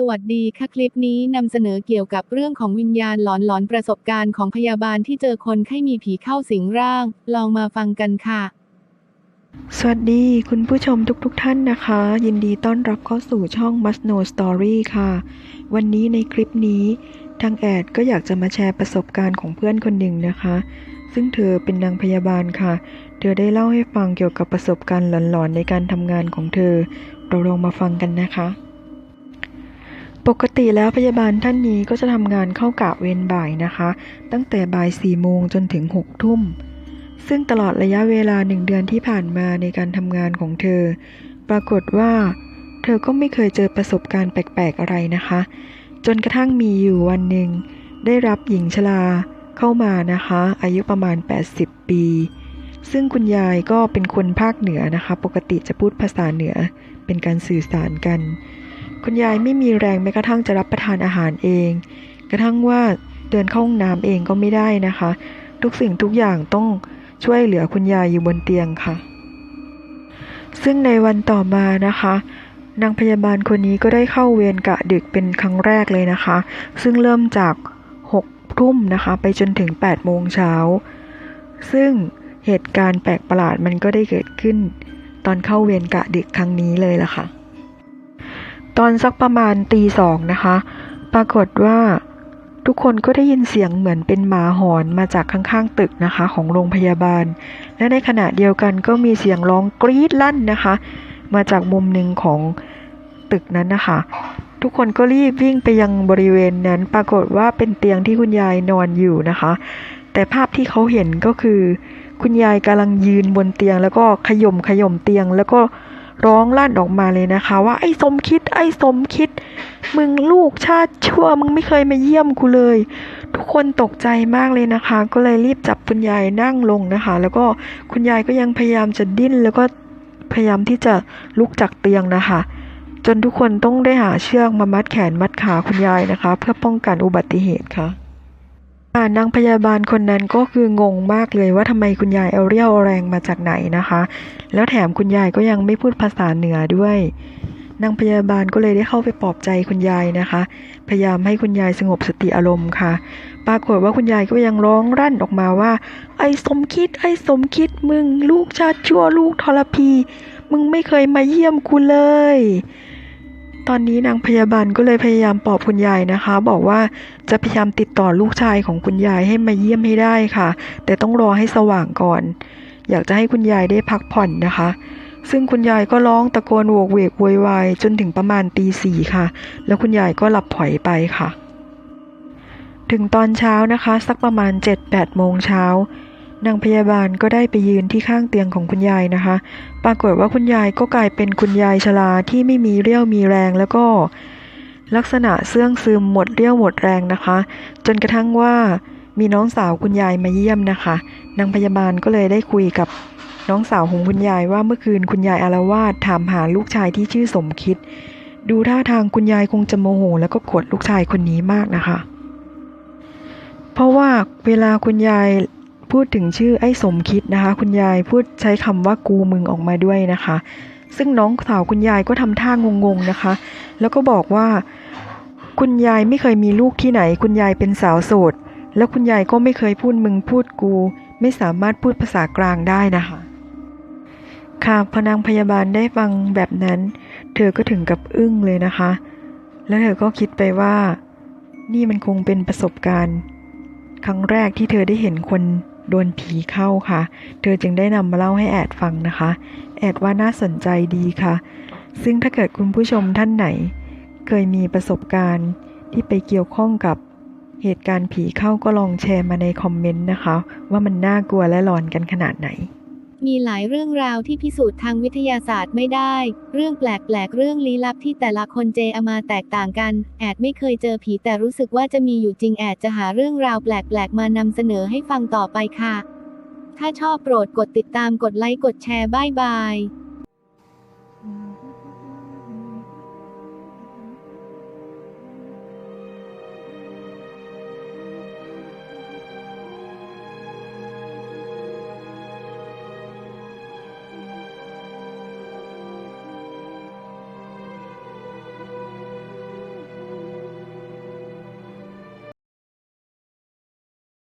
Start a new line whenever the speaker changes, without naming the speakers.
สวัสดีค่ะคลิปนี้นำเสนอเกี่ยวกับเรื่องของวิญญาณหลอนๆประสบการณ์ของพยาบาลที่เจอคนไข้มีผีเข้าสิงร่าง ลองมาฟังกันค่ะ
สวัสดีคุณผู้ชมทุกๆทท่านนะคะ ยินดีต้อนรับเข้าสู่ช่อง Must Know Story ค่ะ วันนี้ในคลิปนี้ ทางแอดก็อยากจะมาแชร์ประสบการณ์ของเพื่อนคนหนึ่งนะคะ ซึ่งเธอเป็นนางพยาบาลค่ะ เธอได้เล่าให้ฟังเกี่ยวกับประสบการณ์หลอนๆในการทำงานของเธอ เราลองมาฟังกันนะคะ ปกติแล้วพยาบาลท่านนี้ก็จะทำงานเข้ากะเวรบ่ายนะคะ ตั้งแต่บ่ายสี่โมงจนถึงหกทุ่ม ซึ่งตลอดระยะเวลาหนึ่งเดือนที่ผ่านมาในการทำงานของเธอ ปรากฏว่า เธอก็ไม่เคยเจอประสบการณ์แปลกๆอะไรนะคะ จนกระทั่งมีอยู่วันหนึ่ง ได้รับหญิงชราเข้ามานะคะ อายุประมาณ 80 ปี ซึ่งคุณยายก็เป็นคนภาคเหนือนะคะ ปกติจะพูดภาษาเหนือเป็นการสื่อสารกัน คุณยายไม่มีแรงแม้กระทั่งจะรับประทานอาหารเอง กระทั่งว่าเดินเข้าห้องน้ำเองก็ไม่ได้นะคะ ทุกสิ่งทุกอย่างต้องช่วยเหลือคุณยายอยู่บนเตียงค่ะ ซึ่งในวันต่อมานะคะนางพยาบาลคนนี้ก็ได้เข้าเวรกะดึกเป็นครั้งแรกเลยนะคะ ซึ่งเริ่มจาก6ทุ่มนะคะ ไปจนถึง8โมงเช้า ซึ่งเหตุการณ์แปลกประหลาดมันก็ได้เกิดขึ้น ตอนเข้าเวรกะดึกครั้งนี้เลยล่ะค่ะ ตอนสักประมาณตีสองนะคะ ปรากฏว่าทุกคนก็ได้ยินเสียงเหมือนเป็นหมาหอนมาจากข้างๆตึกนะคะของโรงพยาบาล และในขณะเดียวกันก็มีเสียงร้องกรี๊ดลั่นนะคะ มาจากมุมหนึ่งของตึกนั้นนะคะ ทุกคนก็รีบวิ่งไปยังบริเวณนั้น ปรากฏว่าเป็นเตียงที่คุณยายนอนอยู่นะคะ แต่ภาพที่เขาเห็นก็คือ คุณยายกำลังยืนบนเตียงแล้วก็ขย่มขย่มเตียงแล้วก็ ร้องลั่นออกมาเลยนะคะ ว่าไอ้สมคิด ไอ้สมคิด มึงลูกชาติชั่วมึงไม่เคยมาเยี่ยมกูเลย ทุกคนตกใจมากเลยนะคะ ก็เลยรีบจับคุณยายนั่งลงนะคะ แล้วก็คุณยายก็ยังพยายามจะดิ้น แล้วก็พยายามที่จะลุกจากเตียงนะคะ จนทุกคนต้องได้หาเชือกมามัดแขนมัดขาคุณยายนะคะ เพื่อป้องกันอุบัติเหตุค่ะ่านางพยาบาลคนนั้นก็คืองงมากเลยว่าทำไมคุณยายเอาเรี่ยวเอาแรงมาจากไหนนะคะ แล้วแถมคุณยายก็ยังไม่พูดภาษาเหนือด้วยนางพยาบาลก็เลยได้เข้าไปปลอบใจคุณยายนะคะ พยายามให้คุณยายสงบสติอารมณ์ค่ะ ปรากฏว่าคุณยายก็ยังร้องรั่นออกมาว่า ไอ้สมคิด ไอ้สมคิดมึง ลูกชาติชั่วลูกทรพี มึงไม่เคยมาเยี่ยมกูเลย ตอนนี้นางพยาบาลก็เลยพยายามปลอบคุณยายนะคะ บอกว่าจะพยายามติดต่อลูกชายของคุณยายให้มาเยี่ยมให้ได้ค่ะ แต่ต้องรอให้สว่างก่อน อยากจะให้คุณยายได้พักผ่อนนะคะ ซึ่งคุณยายก็ร้องตะโกนโวกเวกโวยวายจนถึงประมาณตีสี่ค่ะ แล้วคุณยายก็หลับผลอยไปค่ะ ถึงตอนเช้านะคะ สักประมาณ7จ็ดแปดโมงเช้า นางพยาบาลก็ได้ไปยืนที่ข้างเตียงของคุณยายนะคะ ปรากฏว่าคุณยายก็กลายเป็นคุณยายชราที่ไม่มีเรี่ยวมีแรงแล้วก็ลักษณะเสื่องซึมหมดเรี่ยวหมดแรงนะคะ จนกระทั่งว่ามีน้องสาวคุณยายมาเยี่ยมนะคะ นางพยาบาลก็เลยได้คุยกับน้องสาวของคุณยายว่าเมื่อคืนคุณยายอารวาสถามหาลูกชายที่ชื่อสมคิด ดูท่าทางคุณยายคงจะโมโห แล้วก็โกรธลูกชายคนนี้มากนะคะ เพราะว่าเวลาคุณยาย พูดถึงชื่อไอ้สมคิดนะคะ คุณยายพูดใช้คำว่ากูมึงออกมาด้วยนะคะ ซึ่งน้องสาวคุณยายก็ทำท่างงๆนะคะ แล้วก็บอกว่า คุณยายไม่เคยมีลูกที่ไหน คุณยายเป็นสาวโสด แล้วคุณยายก็ไม่เคยพูดมึงพูดกู ไม่สามารถพูดภาษากลางได้นะคะ ค่ะพนางพยาบาลได้ฟังแบบนั้น เธอก็ถึงกับอึ้งเลยนะคะ แล้วเธอก็คิดไปว่า นี่มันคงเป็นประสบการณ์ ครั้งแรกที่เธอได้เห็นคน โดนผีเข้าค่ะ เธอจึงได้นำมาเล่าให้แอดฟังนะคะ แอดว่าน่าสนใจดีค่ะ ซึ่งถ้าเกิดคุณผู้ชมท่านไหน เคยมีประสบการณ์ที่ไปเกี่ยวข้องกับเหตุการณ์ผีเข้าก็ลองแชร์มาในคอมเมนต์นะคะ ว่ามันน่ากลัวและหลอนกันขนาดไหน
มีหลายเรื่องราวที่พิสูจน์ทางวิทยาศาสตร์ไม่ได้ เรื่องแปลกๆ เรื่องลี้ลับที่แต่ละคนเจอมาแตกต่างกัน แอดไม่เคยเจอผีแต่รู้สึกว่าจะมีอยู่จริงแอดจะหาเรื่องราวแปลกๆ มานำเสนอให้ฟังต่อไปค่ะ ถ้าชอบโปรดกดติดตามกดไลค์กดแชร์บายบาย